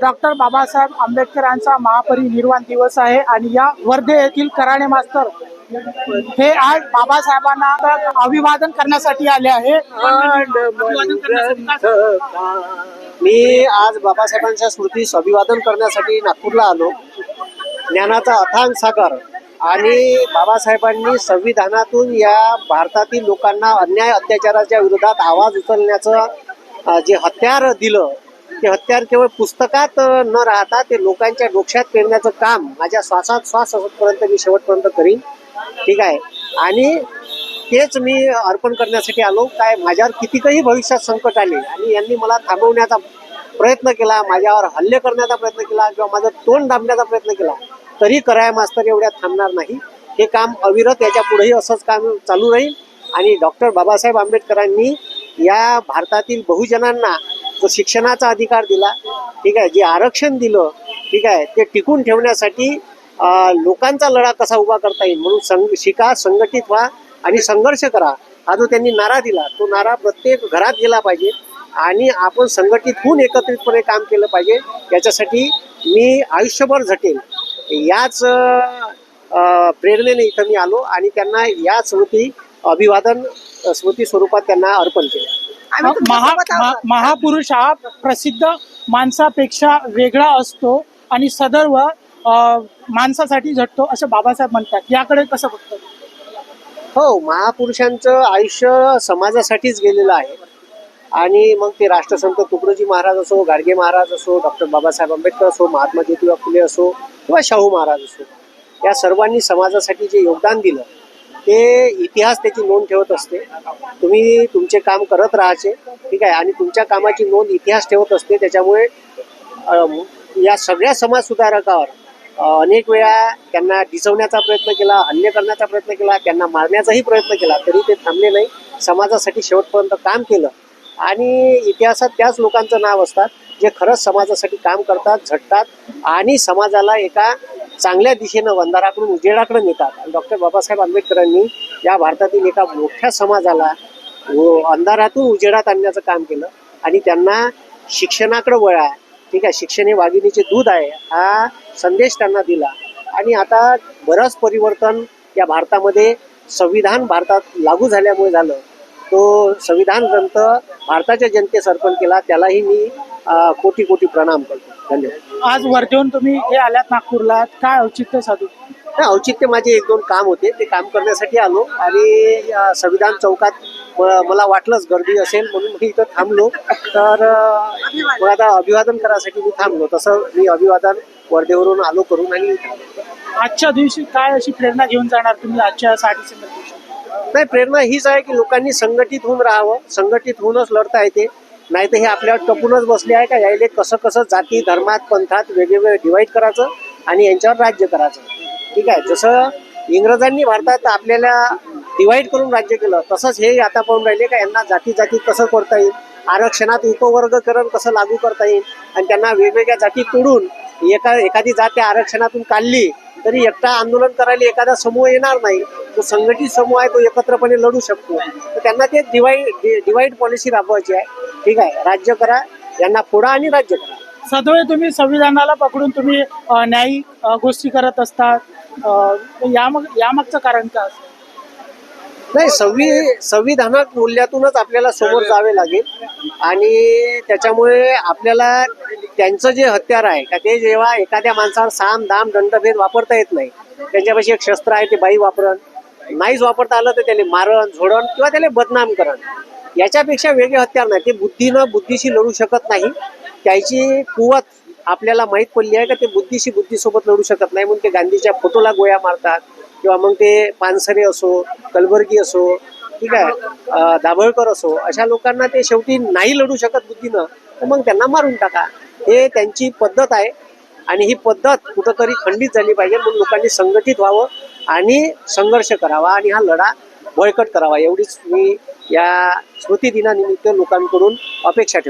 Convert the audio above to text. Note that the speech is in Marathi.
डॉक्टर बाबासाहेब आंबेडकरांचा महापरिनिर्वाण दिवस आहे आणि या वर्धे येथील कराणे मास्तर हे आज बाबासाहेबांना अभिवादन करण्यासाठी आले आहे. मी आज बाबासाहेबांच्या स्मृतीस अभिवादन करण्यासाठी नागपूरला आलो. ज्ञानाचा अथांग सागर आणि बाबासाहेबांनी संविधानातून या भारतातील लोकांना अन्याय अत्याचाराच्या विरोधात आवाज उचलण्याचं जे हत्यार दिलं ते हत्यार केवळ पुस्तकात न राहता ते लोकांच्या डोक्यात पेरण्याचं काम माझ्या श्वासात श्वास असतपर्यंत मी शेवटपर्यंत करीन. ठीक आहे. आणि तेच मी अर्पण करण्यासाठी आलो. काय माझ्यावर कितीकही भविष्यात संकट आले आणि यांनी मला थांबवण्याचा प्रयत्न केला माझ्यावर हल्ले करण्याचा प्रयत्न केला किंवा माझं तोंड दाबण्याचा प्रयत्न केला तरी कराया मास्तर एवढ्यात थांबणार नाही. हे काम अविरत याच्या पुढेही असंच काम चालू राहील. आणि डॉक्टर बाबासाहेब आंबेडकरांनी या भारतातील बहुजनांना जो शिक्षणाचा अधिकार दिला. ठीक आहे जे आरक्षण दिलं ठीक आहे ते टिकून ठेवण्यासाठी लोकांचा लढा कसा उभा करता येईल म्हणून संघ शिका संघटित व्हा आणि संघर्ष करा. हा जो त्यांनी नारा दिला तो नारा प्रत्येक घरात गेला पाहिजे आणि आपण संघटित होऊन एकत्रितपणे काम केलं पाहिजे. याच्यासाठी मी आयुष्यभर झटेल. याच प्रेरणेने इथं मी आलो आणि त्यांना या स्मृती अभिवादन स्मृती स्वरूपात त्यांना अर्पण केलं. महा महा- महापुरुष हा प्रसिद्ध माणसापेक्षा वेगळा असतो आणि सदैव अ, माणसासाठी झटतो असं बाबासाहेब म्हणतात. याकडे कसं बघतो? हो महापुरुषांचं आयुष्य समाजासाठीच गेलेलं आहे. आणि मग ते राष्ट्रसंत तुकडोजी महाराज असो गाडगे महाराज असो डॉक्टर बाबासाहेब आंबेडकर असो महात्मा ज्योतिबा फुले असो किंवा शाहू महाराज असो या सर्वांनी समाजासाठी जे योगदान दिलं ते इतिहास त्याची नोंद ठेवत असते. तुम्ही तुमचे काम करत राहायचे ठीक आहे? आणि तुमच्या कामाची नोंद इतिहास ठेवत असते. त्याच्यामुळे या सगळ्या समाज सुधारकावर अनेक वेळा त्यांना डिसवण्याचा प्रयत्न केला हल्ले करण्याचा प्रयत्न केला त्यांना मारण्याचाही प्रयत्न केला तरी ते थांबले नाही. समाजासाठी शेवटपर्यंत काम केलं. आणि इतिहासात त्याच लोकांचं नाव असतात जे खरंच समाजासाठी काम करतात झटतात आणि समाजाला एका चांगल्या दिशेनं बंधाराकडून उजेडाकडे नेतात आणि डॉक्टर बाबासाहेब आंबेडकरांनी या भारतातील एका मोठ्या समाजाला व अंधारातून उजेडात आणण्याचं काम केलं. आणि त्यांना शिक्षणाकडे वळा. ठीक आहे शिक्षण हे वाघिणीचे दूध आहे हा संदेश त्यांना दिला. आणि आता बरंच परिवर्तन या भारतामध्ये संविधान भारतात लागू झाल्यामुळे झालं. तो संविधान ग्रंथ भारताच्या जनतेस अर्पण केला त्यालाही मी कोटी कोटी प्रणाम करतो. धन्यवाद. आज वर्धेहून तुम्ही हे आल्यात नागपूरला काय औचित्य साधू? औचित्य माझे एक दोन काम होते. ते काम करण्यासाठी आलो आणि संविधान चौकात मला वाटलंच गर्दी असेल म्हणून मी इथं थांबलो. तर मग आता अभिवादन करायसाठी मी थांबलो. तसं मी अभिवादन वर्धेवरून आलो करून आणि. आजच्या दिवशी काय अशी प्रेरणा घेऊन जाणार तुम्ही? आजच्या साठ डिसेंबर दिवशी नाही प्रेरणा हीच आहे की लोकांनी संघटित होऊन राहावं. संघटित होऊनच लढता येते. नाही तर हे आपल्यावर टपूनच बसले आहे का? यायले कसं कसं जाती धर्मात पंथात वेगवेगळे डिवाईड करायचं आणि यांच्यावर राज्य करायचं. ठीक आहे? जसं इंग्रजांनी भारतात आपल्याला डिवाईड करून राज्य केलं तसंच हे आता पाहून राहिले का यांना जाती जाती कसं करता येईल? आरक्षणात उपवर्गकरण कसं लागू करता येईल? आणि त्यांना वेगवेगळ्या जाती तोडून एका एखादी जात त्या आरक्षणातून काढली तरी एकटा आंदोलन करायला एखादा समूह येणार नाही. जो संघटित समूह आहे तो एकत्रपणे लढू शकतो. तर त्यांना ते डिवाईड डिवाईड पॉलिसी राबवायची आहे. ठीक आहे राज्य करा यांना फोडा आणि राज्य करा. सदैव तुम्ही संविधानाला पकडून तुम्ही अ, गोष्टी करत असतात. यामागचं कारण काय नाही संवि संविधानात मूल्यातूनच आपल्याला समोर जावे लागेल. आणि त्याच्यामुळे आपल्याला त्यांचं जे हत्यार आहे का ते जेव्हा एखाद्या माणसावर साम दाम दंडभेद वापरता येत नाही त्यांच्यापाशी एक शस्त्र आहे ते बाई वापरण नाहीच वापरता आलं तर त्याला मारण झोडण किंवा त्याला बदनाम करण याच्यापेक्षा वेगळे हत्यार नाही. ते बुद्धीनं बुद्धीशी लढू शकत नाही. त्याची कुवत आपल्याला माहीत पडली आहे का ते बुद्धीशी बुद्धीसोबत लढू शकत नाही. म्हणून ते गांधीच्या फोटोला गोळ्या मारतात. किंवा मग ते पानसरे असो कलबर्गी असो ठीक आहे दाभोळकर असो अशा लोकांना ते शेवटी नाही लढू शकत बुद्धीनं. तर मग त्यांना मारून टाका. हे त्यांची पद्धत आहे. आणि ही पद्धत कुठंतरी खंडित झाली पाहिजे. म्हणून लोकांनी संघटित व्हावं आणि संघर्ष करावा आणि हा लढा बळकट करावा. एवढीच मी या स्मृतिदिनानिमित्त लोकांकडून अपेक्षा ठेवतो.